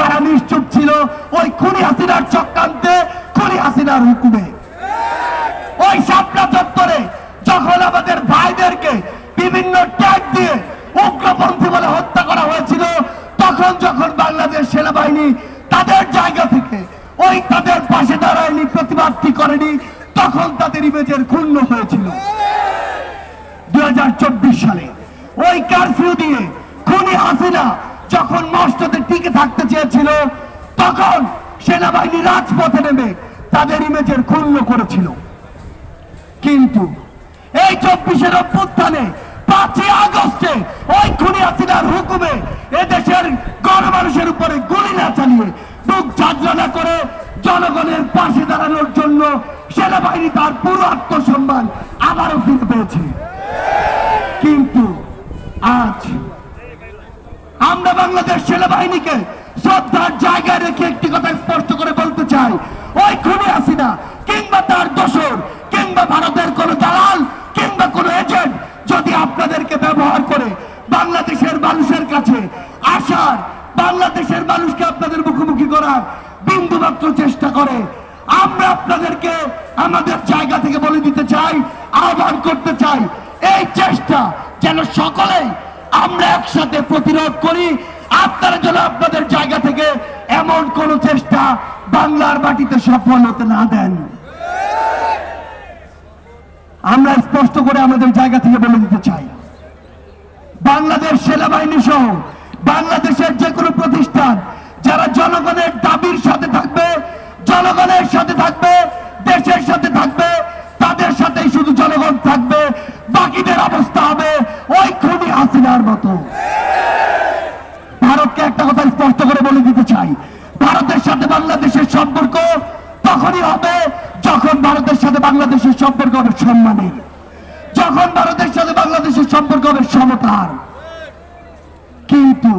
তারা নিশ্চুপ ছিল। ওই খুনি হাসিনার চক্রান্তে, খুনি হাসিনার হুকুমে। ওই শাপলা চত্বরে যখন আমাদের ভাইদেরকে বিভিন্ন ট্যাগ দিয়ে উগ্রপন্থী বলে হত্যা করা হয়েছিল, তখন যখন বাংলাদেশ সেনাবাহিনী তাদের জায়গা থেকে ওই তাদের পাশে দাঁড়ায়নি প্রতিবাদটি করেনি, তখন তাদের ইমেজের ক্ষুণ্ণ হয়েছিল। দুই সালে ওই কারফিউ দিয়ে খুনি হাসিনা যখন মস্ততে টিকে থাকতে চেয়েছিল, তখন সেনাবাহিনী রাজপথে নেমে তাদের ইমেজের ক্ষুণ্ণ করেছিল। কিন্তু এই চব্বিশের অভ্যুত্থানে পাঁচই আগস্টে ওই খুনি হাসিনার হুকুমে এদেশের গণমানুষের উপরে গুলি না চালিয়ে বুক ঝাঁঝরা না করে জনগণের পাশে দাঁড়ানোর জন্য সেনাবাহিনী তার পুরো আত্মসম্মান আবারও ফিরে পেয়েছে। কিন্তু আজ আমরা বাংলাদেশ সেনাবাহিনীকে শ্রদ্ধার জায়গায় রেখে একটি কথা স্পষ্ট করে বলতে চাই। ওই খুনি হাসিনা, কিংবা তার দোসর কিংবা ভারতের কোন দালাল, কিংবা কোন এজেন্ট যদি আপনাদেরকে ব্যবহার করে বাংলাদেশের মানুষের কাছে আসার, বাংলাদেশের মানুষকে আপনাদের মুখোমুখি করার বিন্দু মাত্র চেষ্টা করে, আমরা আপনাদেরকে আমাদের জায়গা থেকে বলে দিতে চাই, আহ্বান করতে চাই। এই চেষ্টা যেন সকলেই আমরা একসাথে প্রতিরোধ করি। আপনারা যেন আপনাদের জায়গা থেকে এমন কোন চেষ্টা বাংলার মাটিতে সফল হতে না দেন। আমরা স্পষ্ট করে আমাদের জায়গা থেকে বলে দিতে চাই। বাংলাদেশ সেনাবাহিনী সহ বাংলাদেশের যে কোনো প্রতিষ্ঠান, যারা জনগণের দাবির সাথে থাকবে, জনগণের সাথে থাকবে, দেশের সাথে থাকবে, তাদের সাথেই শুধু জনগণ থাকবে, বাকিদের অবস্থা হাসিনার মতো। ভারতকে একটা কথা স্পষ্ট করে বলে দিতে চাই। ভারতের সাথে বাংলাদেশের সম্পর্ক তখনই হবে যখন ভারতের সাথে বাংলাদেশের সম্পর্ক হবে সম্মানের। যখন ভারতের সাথে বাংলাদেশের সম্পর্ক হবে সমতার। কিন্তু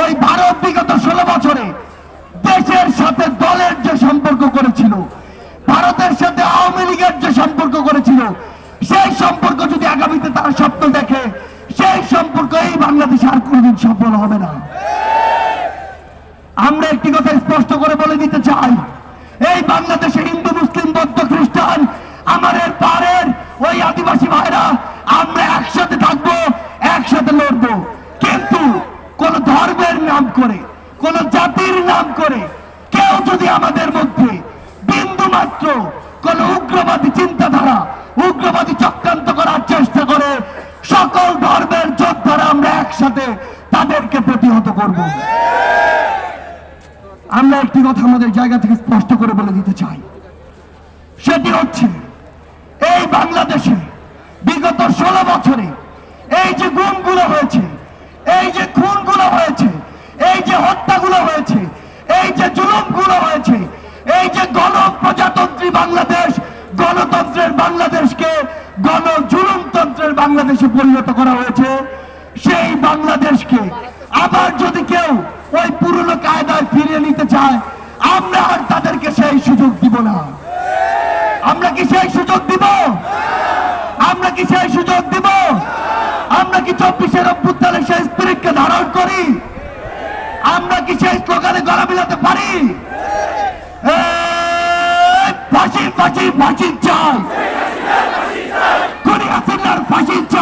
ওই ভারত বিগত ষোলো বছরে দেশের সাথে দলের যে সম্পর্ক করেছিল, ভারতের সাথে আওয়ামী লীগের যে সম্পর্ক করেছিল, সেই সম্পর্ক যদি আগামীতে তারা স্বপ্ন দেখে বাংলাদেশ আর কোনোদিন সফল হবে না। আমরা একটি কথা স্পষ্ট করে বলে দিতে চাই, এই বাংলাদেশে হিন্দু, মুসলিম, বৌদ্ধ, খ্রিস্টান আমাদের পাড়ের ওই আদিবাসী ভাইরা, আমরা একসাথে থাকব, একসাথে লড়বো। কিন্তু কোন ধর্মের নাম করে, কোন জাতির নাম করে, কেউ যদি আমাদের মধ্যে বিন্দু মাত্র কোন উগ্রবাদী চিন্তাধারা, উগ্রবাদী চক্রান্ত করার চেষ্টা করে, সকল আমরা একসাথে তাদেরকে প্রতিহত করব। আমরা একটি কথা আমাদের জায়গা থেকে স্পষ্ট করে বলে দিতে চাই। সেটি হচ্ছে, এই বাংলাদেশে বিগত ষোলো বছরে এই যে গুমগুলো হয়েছে, এই যে খুনগুলো হয়েছে, এই যে হত্যাগুলো হয়েছে, এই যে জুলুমগুলো হয়েছে, এই যে গণপ্রজাতন্ত্রী বাংলাদেশ, গণতন্ত্রের বাংলাদেশকে গণ জুলুমতন্ত্রের বাংলাদেশে পরিণত করা হয়েছে বাংলাদেশকে। আবার যদি কেউ ওই পুরনো কায়দায় ফিরিয়ে নিতে চায়, আমরা আর তাদেরকে সেই সুযোগ দিব না। আমরা কি সেই সুযোগ দিব? আমরা কি সেই সুযোগ দিব? আমরা কি চব্বিশের অভ্যুত্থানে সেই স্পিরিটকে ধারণ করি? আমরা কি সেই স্লোগানে গলা মিলাতে পারি? ফাঁসি ফাঁসি ফাঁসি চাই ফাঁসি চাই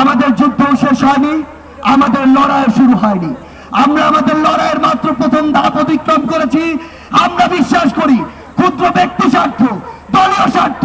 আমাদের যুদ্ধ শেষ আমাদের লড়াই শুরু হয়নি। আমরা আমাদের লড়াইয়ের প্রথম ধাপ অতিক্রম করেছি। আমরা বিশ্বাস করি, ক্ষুদ্র ব্যক্তি স্বার্থ, দলীয় স্বার্থ